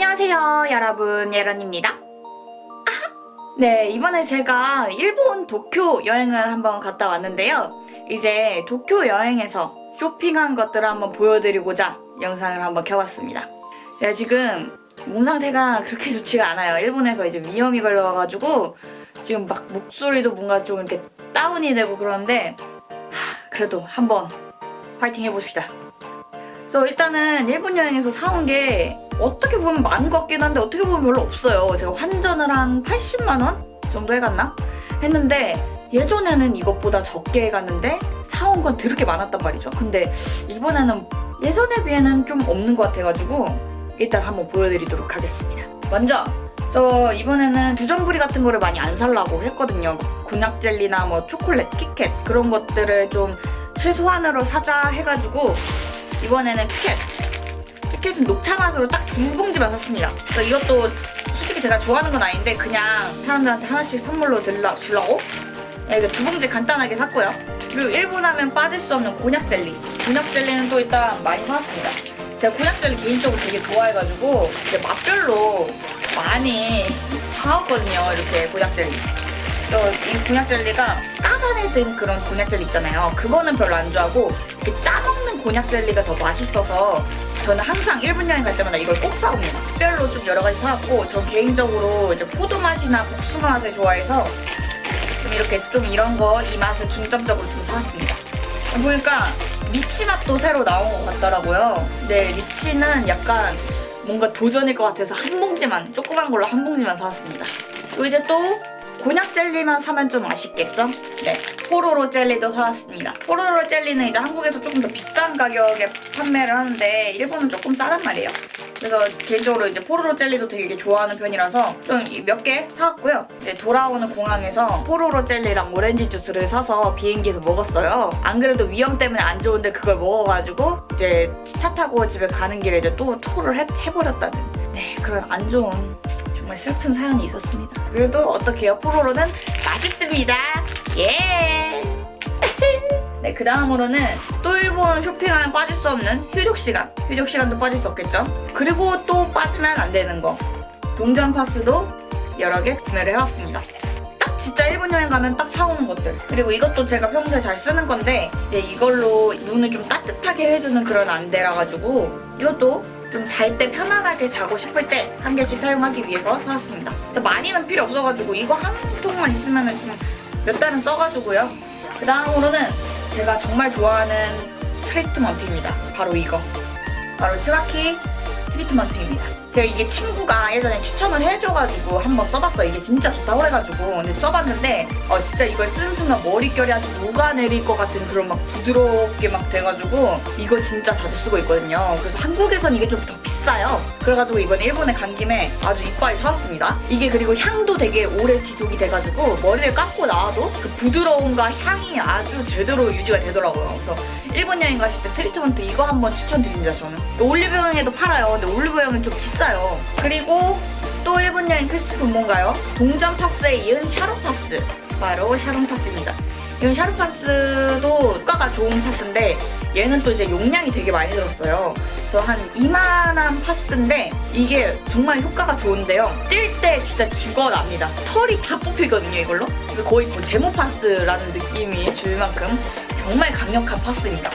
안녕하세요, 여러분. 예런입니다. 아하! 네, 이번에 제가 일본 도쿄 여행을 한번 갔다 왔는데요. 이제 도쿄 여행에서 쇼핑한 것들을 한번 보여드리고자 영상을 한번 켜봤습니다. 제가 지금 몸 상태가 그렇게 좋지가 않아요. 일본에서 이제 위험이 걸려와가지고 지금 막 목소리도 뭔가 좀 이렇게 다운이 되고 그러는데 하, 그래도 한번 파이팅 해봅시다. 그래서 일단은 일본 여행에서 사온 게 어떻게 보면 많은 것 같긴 한데 어떻게 보면 별로 없어요. 제가 환전을 한 80만 원 정도 해갔나? 했는데 예전에는 이것보다 적게 해갔는데 사온 건 드럽게 많았단 말이죠. 근데 이번에는 예전에 비해는 좀 없는 것 같아가지고 일단 한번 보여드리도록 하겠습니다. 먼저 저 이번에는 주전부리 같은 거를 많이 안 살라고 했거든요. 막 곤약 젤리나 뭐 초콜릿, 키캣 그런 것들을 좀 최소한으로 사자 해가지고 이번에는 키캣 티켓은 녹차 맛으로 딱 두 봉지만 샀습니다. 그래서 이것도 솔직히 제가 좋아하는 건 아닌데 그냥 사람들한테 하나씩 선물로 들라, 주려고 네, 이거 두 봉지 간단하게 샀고요. 그리고 일본 하면 빠질 수 없는 곤약 젤리. 곤약 젤리는 또 일단 많이 사왔습니다. 제가 곤약 젤리 개인적으로 되게 좋아해가지고 이제 맛별로 많이 사왔거든요. 이렇게 곤약 젤리. 이 곤약 젤리가 든 그런 곤약 젤리 있잖아요. 그거는 별로 안 좋아하고 이렇게 짜먹는 곤약 젤리가 더 맛있어서 저는 항상 일본 여행 갈 때마다 이걸 꼭 사옵니다. 특별로 좀 여러 가지 사왔고 저 개인적으로 이제 포도 맛이나 복숭아 맛을 좋아해서 좀 이렇게 좀 이런 거 이 맛을 중점적으로 좀 사왔습니다. 보니까 리치 맛도 새로 나온 것 같더라고요. 근데 리치는 약간 뭔가 도전일 것 같아서 한 봉지만 조그만 걸로 한 봉지만 사왔습니다. 그리고 이제 또 곤약 젤리만 사면 좀 아쉽겠죠? 네, 포로로 젤리도 사왔습니다. 포로로 젤리는 이제 한국에서 조금 더 비싼 가격에 판매를 하는데 일본은 조금 싸단 말이에요. 그래서 개인적으로 이제 포로로 젤리도 되게 좋아하는 편이라서 좀 몇 개 사왔고요. 이제 돌아오는 공항에서 포로로 젤리랑 오렌지 주스를 사서 비행기에서 먹었어요. 안 그래도 위험 때문에 안 좋은데 그걸 먹어가지고 이제 차 타고 집에 가는 길에 이제 또 토를 해, 해버렸다는 네 그런 안 좋은 정말 슬픈 사연이 있었습니다. 그래도 어떻게요? 포로로는 맛있습니다. 예. 네, 그 다음으로는 또 일본 쇼핑하면 빠질 수 없는 휴족 시간. 휴족 시간도 빠질 수 없겠죠? 그리고 또 빠지면 안 되는 거. 동전 파스도 여러 개 구매를 해왔습니다. 딱 진짜 일본 여행 가면 딱 사오는 것들. 그리고 이것도 제가 평소에 잘 쓰는 건데, 이제 이걸로 눈을 좀 따뜻하게 해주는 그런 안대라 가지고, 이것도 좀 잘 때 편안하게 자고 싶을 때 한 개씩 사용하기 위해서 사왔습니다. 많이는 필요 없어가지고 이거 한 통만 있으면 좀몇 달은 써가지고요. 그 다음으로는 제가 정말 좋아하는 트리트먼트입니다. 바로 이거. 바로 츠바키 트리트먼트입니다. 제가 이게 친구가 예전에 추천을 해줘가지고 한번 써봤어요. 이게 진짜 좋다고 해가지고 근데 써봤는데 어, 진짜 이걸 쓰는 순간 머릿결이 아주 녹아내릴 것 같은 그런 막 부드럽게 막 돼가지고 이거 진짜 자주 쓰고 있거든요. 그래서 한국에선 이게 좀 더 비싸요. 그래가지고 이번에 일본에 간 김에 아주 이빨이 사왔습니다. 이게 그리고 향도 되게 오래 지속이 돼가지고 머리를 감고 나와도 그 부드러움과 향이 아주 제대로 유지가 되더라고요. 그래서 일본 여행 가실 때 트리트먼트 이거 한번 추천드립니다 저는 올리브영에도 팔아요 근데 올리브영은 좀 비싸요 그리고 또 일본 여행 필수품 뭔가요? 동전 파스에 이은 샤론 파스 바로 샤론 파스입니다. 이건 샤론 파스도 효과가 좋은 파스인데 얘는 또 이제 용량이 되게 많이 들었어요. 그래서 한 이만한 파스인데 이게 정말 효과가 좋은데요. 뛸 때 진짜 죽어납니다. 털이 다 뽑히거든요 이걸로. 그래서 거의 뭐 제모 파스라는 느낌이 줄 만큼 정말 강력한 파스입니다.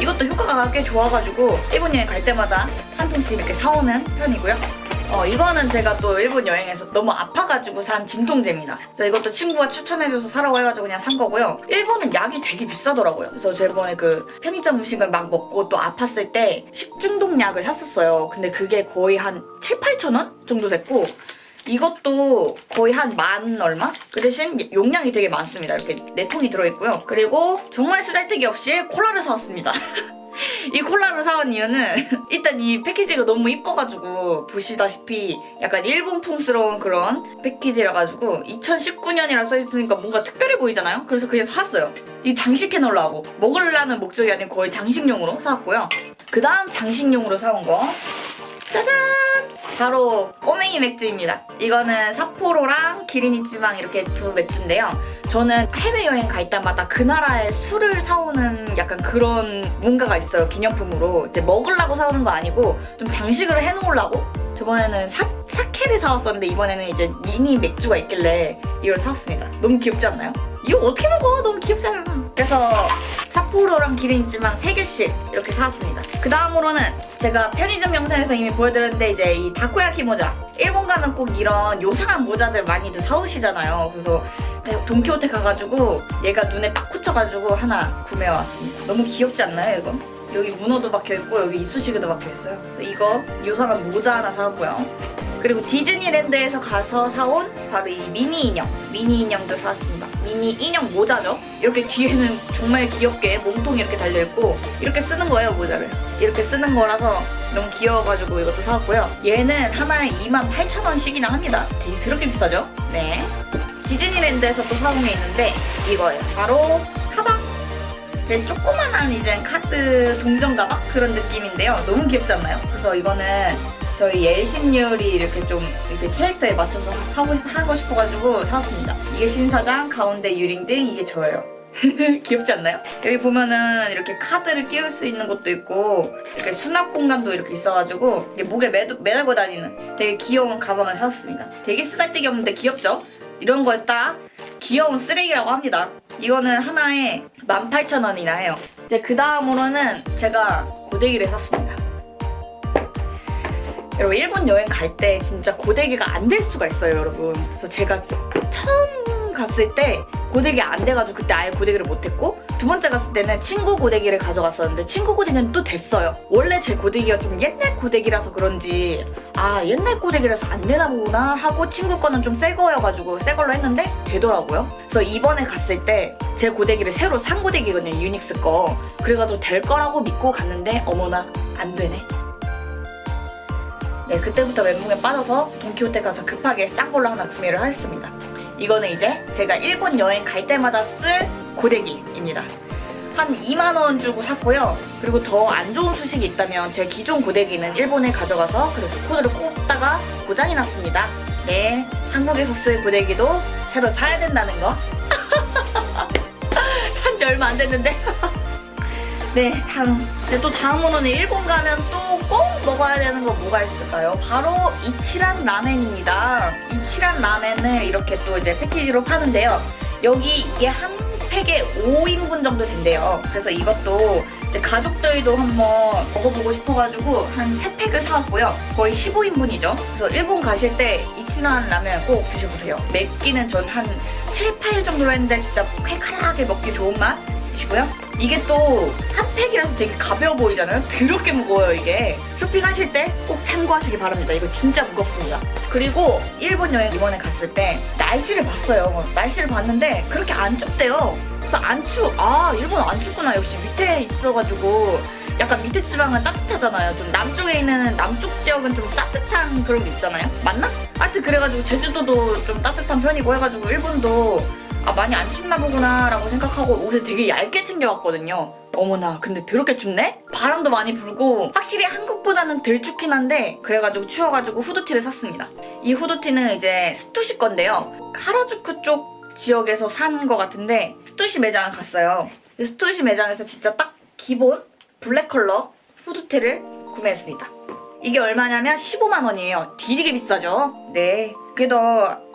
이것도 효과가 꽤 좋아가지고 일본 여행 갈 때마다 한 통씩 이렇게 사오는 편이고요. 어, 이거는 제가 또 일본 여행에서 너무 아파가지고 산 진통제입니다. 그래서 이것도 친구가 추천해줘서 사라고 해가지고 그냥 산 거고요. 일본은 약이 되게 비싸더라고요. 그래서 저번에 그 편의점 음식을 막 먹고 또 아팠을 때 식중독 약을 샀었어요. 근데 그게 거의 한 7, 8천 원 정도 됐고 이것도 거의 한 만 얼마? 그 대신 용량이 되게 많습니다. 이렇게 네 통이 들어있고요. 그리고 정말 쓰잘데기 없이 콜라를 사왔습니다. 이 콜라를 사온 이유는 일단 이 패키지가 너무 이뻐가지고 보시다시피 약간 일본풍스러운 그런 패키지라 가지고 2019년이라 써있으니까 뭔가 특별해 보이잖아요? 그래서 그냥 샀어요. 이 장식해 놓으려고 먹으려는 목적이 아니고 거의 장식용으로 사왔고요. 그 다음 장식용으로 사온 거 짜잔! 바로 꼬맹이 맥주입니다. 이거는 삿포로랑 기린이지방 이렇게 두 맥주인데요. 저는 해외여행 갈 때마다 그 나라의 술을 사오는 약간 그런 뭔가가 있어요. 기념품으로. 이제 먹으려고 사오는 거 아니고 좀 장식을 해놓으려고 저번에는 사, 사케를 사왔었는데 이번에는 이제 미니 맥주가 있길래 이걸 사왔습니다. 너무 귀엽지 않나요? 이거 어떻게 먹어? 너무 귀엽잖아. 그래서 삿포로랑 기린지만 3개씩 이렇게 사왔습니다. 그 다음으로는 제가 편의점 영상에서 이미 보여드렸는데 이제 이 다코야키 모자. 일본 가면 꼭 이런 요상한 모자들 많이들 사오시잖아요. 그래서 돈키호테 가가지고 얘가 눈에 딱 꽂혀가지고 하나 구매해 왔습니다. 너무 귀엽지 않나요, 이거? 여기 문어도 박혀있고 여기 이쑤시개도 박혀있어요. 이거 요상한 모자 하나 사왔고요. 그리고 디즈니랜드에서 가서 사온 바로 이 미니 인형. 미니 인형도 사왔습니다. 미니 인형 모자죠. 이렇게 뒤에는 정말 귀엽게 몸통이 이렇게 달려있고 이렇게 쓰는 거예요, 모자를. 이렇게 쓰는 거라서 너무 귀여워가지고 이것도 사왔고요. 얘는 하나에 28,000원씩이나 합니다. 되게 드럽게 비싸죠? 네. 디즈니랜드에서 또 사온 게 있는데 이거예요. 바로 가방. 제 조그만한 이제 카드 동전 가방 그런 느낌인데요. 너무 귀엽지 않나요? 그래서 이거는 저희 예신율이 이렇게 좀 이렇게 캐릭터에 맞춰서 하고 싶- 하고 싶어가지고 사왔습니다. 이게 신사장, 가운데 유링등, 이게 저예요. 귀엽지 않나요? 여기 보면은 이렇게 카드를 끼울 수 있는 것도 있고 이렇게 수납 공간도 이렇게 있어가지고 목에 매도, 매달고 다니는 되게 귀여운 가방을 샀습니다. 되게 쓰잘데기 없는데 귀엽죠? 이런 걸 딱 귀여운 쓰레기라고 합니다. 이거는 하나에 18,000원이나 해요. 이제 그 다음으로는 제가 고데기를 샀습니다. 여러분 일본 여행 갈 때 진짜 고데기가 안 될 수가 있어요 여러분 그래서 제가 처음 갔을 때 고데기 안 돼가지고 그때 아예 고데기를 못했고 두 번째 갔을 때는 친구 고데기를 가져갔었는데 친구 고데기는 또 됐어요. 원래 제 고데기가 좀 옛날 고데기라서 그런지 아 옛날 고데기라서 안 되나 보구나 하고 친구 거는 좀 새 거여가지고 새 걸로 했는데 되더라고요. 그래서 이번에 갔을 때 제 고데기를 새로 산 고데기거든요 유닉스 거. 그래가지고 될 거라고 믿고 갔는데 어머나 안 되네. 네, 그때부터 멘붕에 빠져서 돈키호테 가서 급하게 싼 걸로 하나 구매를 했습니다. 이거는 이제 제가 일본 여행 갈 때마다 쓸 고데기입니다. 한 2만원 주고 샀고요. 그리고 더 안 좋은 소식이 있다면 제 기존 고데기는 일본에 가져가서 그래서 코드를 꼽다가 고장이 났습니다. 네, 한국에서 쓸 고데기도 새로 사야 된다는 거. 산 지 얼마 안 됐는데. 네, 다음. 근데 또 다음으로는 일본 가면 또 꼭 먹어야 되는 거 뭐가 있을까요? 바로 이치란 라멘입니다. 이치란 라멘을 이렇게 또 이제 패키지로 파는데요. 여기 이게 한 팩에 5인분 정도 된대요. 그래서 이것도 이제 가족들도 한번 먹어보고 싶어가지고 한 3팩을 사왔고요. 거의 15인분이죠. 그래서 일본 가실 때 이치란 라면 꼭 드셔보세요. 맵기는 전 한 7, 8 정도로 했는데 진짜 칼칼하게 먹기 좋은 맛. 이고요. 이게 또 한 팩이라서 되게 가벼워 보이잖아요. 더럽게 무거워요 이게. 쇼핑하실 때 꼭 참고하시기 바랍니다. 이거 진짜 무겁습니다. 그리고 일본 여행 이번에 갔을 때 날씨를 봤어요. 날씨를 봤는데 그렇게 안 춥대요. 그래서 안 추, 아 일본 안 춥구나. 역시 밑에 있어가지고 약간 밑에 지방은 따뜻하잖아요. 좀 남쪽에 있는 남쪽 지역은 좀 따뜻한 그런 게 있잖아요. 맞나? 하여튼 그래가지고 제주도도 좀 따뜻한 편이고 해가지고 일본도 아 많이 안 춥나 보구나 라고 생각하고 옷을 되게 얇게 챙겨왔거든요. 어머나 근데 더럽게 춥네? 바람도 많이 불고 확실히 한국보다는 덜 춥긴 한데 그래가지고 추워가지고 후드티를 샀습니다. 이 후드티는 이제 스투시 건데요. 카라주쿠 쪽 지역에서 산 것 같은데 스투시 매장 갔어요. 스투시 매장에서 진짜 딱 기본 블랙 컬러 후드티를 구매했습니다. 이게 얼마냐면 15만 원이에요. 뒤지게 비싸죠? 네. 그래도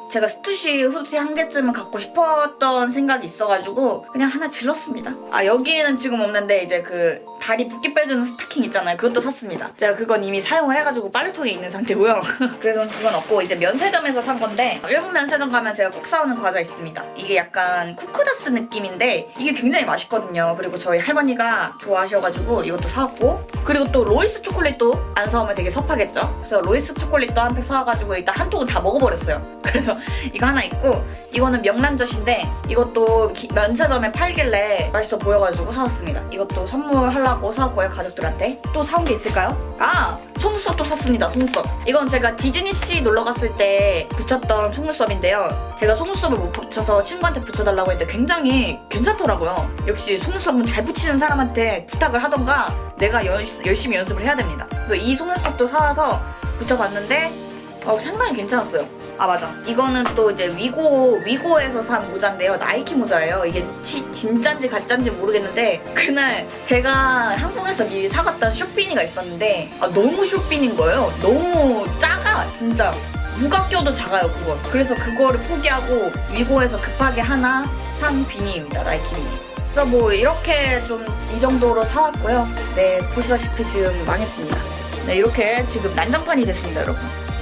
제가 스투시 후드티 한 개쯤은 갖고 싶었던 생각이 있어가지고 그냥 하나 질렀습니다. 아 여기에는 지금 없는데 이제 그 다리 붓기 빼주는 스타킹 있잖아요. 그것도 샀습니다. 제가 그건 이미 사용을 해가지고 빨래통에 있는 상태고요. 그래서 그건 없고 이제 면세점에서 산 건데 일본 면세점 가면 제가 꼭 사오는 과자 있습니다. 이게 약간 쿠쿠다스 느낌인데 이게 굉장히 맛있거든요. 그리고 저희 할머니가 좋아하셔가지고 이것도 사왔고 그리고 또 로이스 초콜릿도 안 사오면 되게 섭하겠죠. 그래서 로이스 초콜릿도 한 팩 사와가지고 일단 한 통은 다 먹어버렸어요. 그래서 이거 하나 있고 이거는 명란젓인데 이것도 기- 면세점에 팔길래 맛있어 보여가지고 사왔습니다. 이것도 선물하려 고 사왔고요 가족들한테. 또 사온 게 있을까요? 아 속눈썹도 샀습니다. 속눈썹. 이건 제가 디즈니씨 놀러 갔을 때 붙였던 속눈썹인데요. 제가 속눈썹을 못 붙여서 친구한테 붙여달라고 했는데 굉장히 괜찮더라고요. 역시 속눈썹은 잘 붙이는 사람한테 부탁을 하던가 내가 열, 열심히 연습을 해야 됩니다. 그래서 이 속눈썹도 사와서 붙여봤는데 어, 상당히 괜찮았어요. 아 맞아. 이거는 또 이제 위고 위고에서 산 모자인데요. 나이키 모자예요. 이게 치- 진짠지 가짠지 모르겠는데 그날 제가 한국에서 미리 사갔던 쇼피니가 있었는데 아, 너무 쇼피니인 거예요. 너무 작아 진짜. 누가 껴도 작아요 그거 그래서 그거를 포기하고 위고에서 급하게 하나 산 비니입니다 나이키 비니. 그래서 뭐 이렇게 좀 이 정도로 사왔고요. 네 보시다시피 지금 망했습니다. 네 이렇게 지금 난장판이 됐습니다 여러분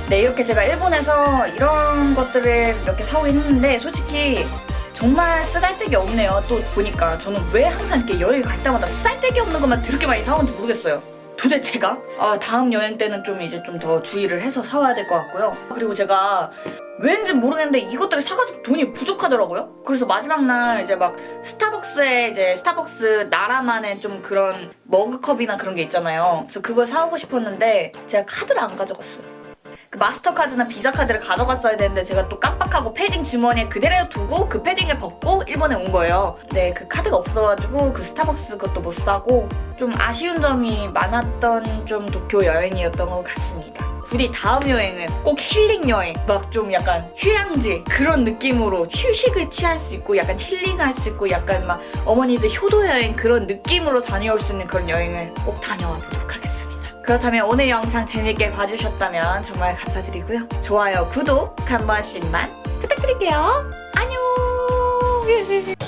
네, 이렇게 제가 일본에서 이런 것들을 몇개 사오긴 했는데, 솔직히 정말 쓰잘데기 없네요. 또 보니까 저는 왜 항상 이렇게 여행 갈 때마다 쓰잘데기 없는 것만 그렇게 많이 사오는지 모르겠어요. 도대체가? 아, 다음 여행 때는 좀 이제 좀 더 주의를 해서 사와야 될 것 같고요. 그리고 제가 왠지 모르겠는데 이것들을 사가지고 돈이 부족하더라고요. 그래서 마지막 날 이제 막 스타벅스에 이제 스타벅스 나라만의 좀 그런 머그컵이나 그런 게 있잖아요. 그래서 그걸 사오고 싶었는데 제가 카드를 안 가져갔어요. 그 마스터카드나 비자 카드를 가져갔어야 되는데 제가 또 깜빡하고 패딩 주머니에 그대로 두고 그 패딩을 벗고 일본에 온 거예요. 네, 그 카드가 없어가지고 그 스타벅스 것도 못 사고 좀 아쉬운 점이 많았던 좀 도쿄 여행이었던 것 같습니다. 부디 다음 여행은 꼭 힐링 여행, 막 좀 약간 휴양지 그런 느낌으로 휴식을 취할 수 있고 약간 힐링할 수 있고 약간 막 어머니들 효도 여행 그런 느낌으로 다녀올 수 있는 그런 여행을 꼭 다녀와 보도록 하겠습니다. 그렇다면 오늘 영상 재밌게 봐주셨다면 정말 감사드리고요. 좋아요, 구독 한 번씩만 부탁드릴게요. 안녕!